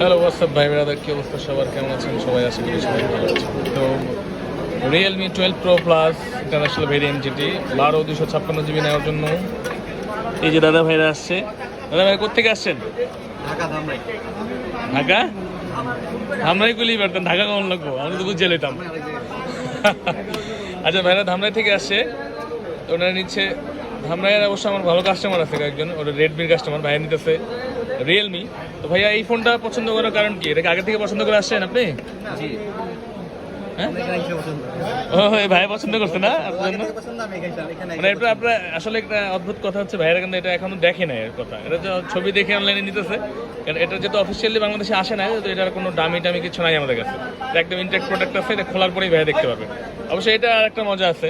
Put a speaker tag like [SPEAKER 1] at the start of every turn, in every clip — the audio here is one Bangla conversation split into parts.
[SPEAKER 1] হ্যালো হোয়াটসঅ্যাপ ভাই ব্রাদার? কি অবস্থা সবার? কেমন আছেন? সবাই আশা করি সবাই ভালো আছেন। তো Realme twelve pro plus international variant যেটি বারো দুশো ছাপ্পান্ন জিবি নেওয়ার জন্য। এই যে দাদা ভাইরা আসছে। দাদা ভাই কোথেকে আসছেন?
[SPEAKER 2] ঢাকা ধামরাই।
[SPEAKER 1] গুলি পারতেন ঢাকা কেমন লাগবো? আমি তো বুঝে যেতাম আচ্ছা ভাইরা ধামরাই থেকে আসছে। ওনারা নিচ্ছে ধামরাইয়ের অবশ্য আমার ভালো কাস্টমার আছে কয়েকজন। ওটা রেডমির কাস্টমার ভাইয়া নিতেছে। রিয়েলমি তো ভাইয়া এই ফোনটা পছন্দ করার কারণ কি? এটাকে আগে থেকে পছন্দ করে আসছেন আপনি?
[SPEAKER 2] জি।
[SPEAKER 1] হ্যাঁ?
[SPEAKER 2] পছন্দ
[SPEAKER 1] ভাই করছে না? মানে এটা আপনার আসলে একটা অদ্ভুত কথা হচ্ছে ভাইয়েরা কিন্তু এটা এখনও দেখে নাই এর কথা। এটা তো ছবি দেখে অনলাইনে নিতেছে। কারণ এটা যেহেতু অফিসিয়ালি বাংলাদেশে আসে না তো এটার কোনো দামি টামি কিছু নাই আমাদের কাছে। এটা একদম ইনটেক্ট প্রোডাক্ট আছে এটা খোলার পরেই ভাইয়া দেখতে পাবে। অবশ্যই এটা আর একটা মজা আছে।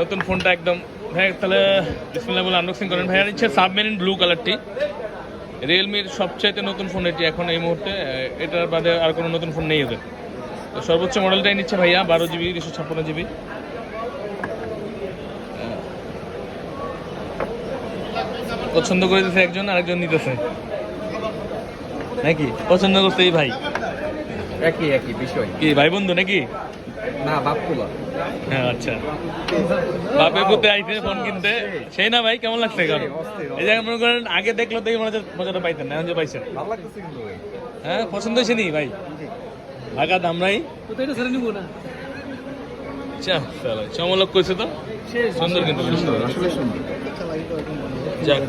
[SPEAKER 1] নতুন ফোনটা একদম ভাই তাহলে বিসমিল্লাহ বলে আনবক্সিং করেন। ভাইয়া নিচ্ছে সাবমেরিন ব্লু কালারটি রিয়েলমির সবচাইতে নতুন ফোন এটি এখন এই মুহূর্তে এটার বাদে আর কোনো নতুন ফোন নেই ওদের। তো সর্বোচ্চ মডেলটাই নিচ্ছে ভাইয়া বারো জিবি দুশো ছাপ্পান্ন জিবি পছন্দ করে দিতেছে একজন আরেকজন নিতেছে। নাকি? পছন্দ করছে এই ভাই।
[SPEAKER 2] একই একই বিষয়।
[SPEAKER 1] কি ভাই বন্ধু নাকি?
[SPEAKER 2] না বাপকুলা
[SPEAKER 1] হ্যাঁ আচ্ছা। বাপে পুতে আইছে ফোন কিনতে। সেই না ভাই কেমন লাগছে এখন? এই জায়গায় মনে করেন আগে দেখল তো এই মজা মজাটা পাইতেন না এখন যে পাইছেন। হ্যাঁ পছন্দ হয়েছে নি ভাই? ঢাকা দামরাই
[SPEAKER 3] কোথায় এটা ছেড়ে নিবো না?
[SPEAKER 1] চমলক কইছে তো? সুন্দর কিন্তু। যাক